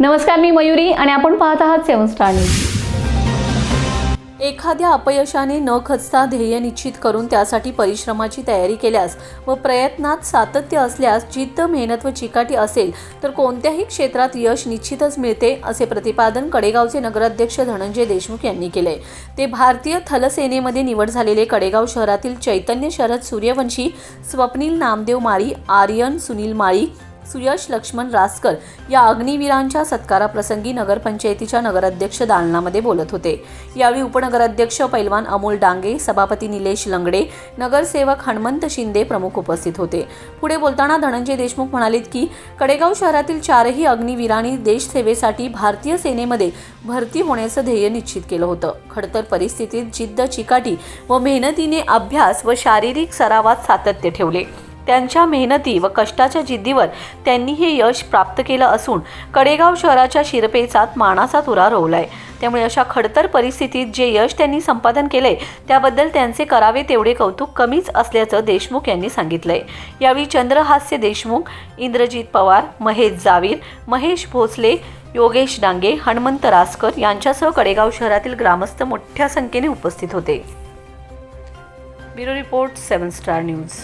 नमस्कार मी मयुरी आणि आपण पाहत आहात सेवन स्टार न्यूज. एखाद्या अपयशाने न खचता ध्येय निश्चित करून त्यासाठी परिश्रमाची तयारी केल्यास व प्रयत्नात सातत्य असल्यास जिद्द मेहनत व चिकाटी असेल तर कोणत्याही क्षेत्रात यश निश्चितच मिळते असे प्रतिपादन कडेगावचे नगराध्यक्ष धनंजय देशमुख यांनी केले. ते भारतीय थलसेनेमध्ये निवड झालेले कडेगाव शहरातील चैतन्य शरद सूर्यवंशी स्वप्नील नामदेव माळी आर्यन सुनील माळी सुयश लक्ष्मण रासकर या अग्निवीरांच्या सत्काराप्रसंगी नगरपंचायतीच्या नगराध्यक्ष दालनामध्ये बोलत होते. यावेळी उपनगराध्यक्ष पैलवान अमोल डांगे सभापती निलेश लंगडे नगरसेवक हनुमंत शिंदे प्रमुख उपस्थित होते. पुढे बोलताना धनंजय देशमुख म्हणालेत की कडेगाव शहरातील चारही अग्निवीरांनी देशसेवेसाठी भारतीय सेनेमध्ये भरती होण्याचं ध्येय निश्चित केलं होतं. खडतर परिस्थितीत जिद्द चिकाटी व मेहनतीने अभ्यास व शारीरिक सरावात सातत्य ठेवले. त्यांच्या मेहनती व कष्टाच्या जिद्दीवर त्यांनी हे यश प्राप्त केलं असून कडेगाव शहराच्या शिरपेचात मानाचा तुरा रोवलाय. त्यामुळे अशा खडतर परिस्थितीत जे यश त्यांनी संपादन केलंय त्याबद्दल त्यांचे करावे तेवढे कौतुक कमीच असल्याचं देशमुख यांनी सांगितलंय. यावेळी चंद्रहास्य देशमुख इंद्रजित पवार महेश जावीर महेश भोसले योगेश डांगे हनुमंत रासकर यांच्यासह कडेगाव शहरातील ग्रामस्थ मोठ्या संख्येने उपस्थित होते. Bureau report seven star news.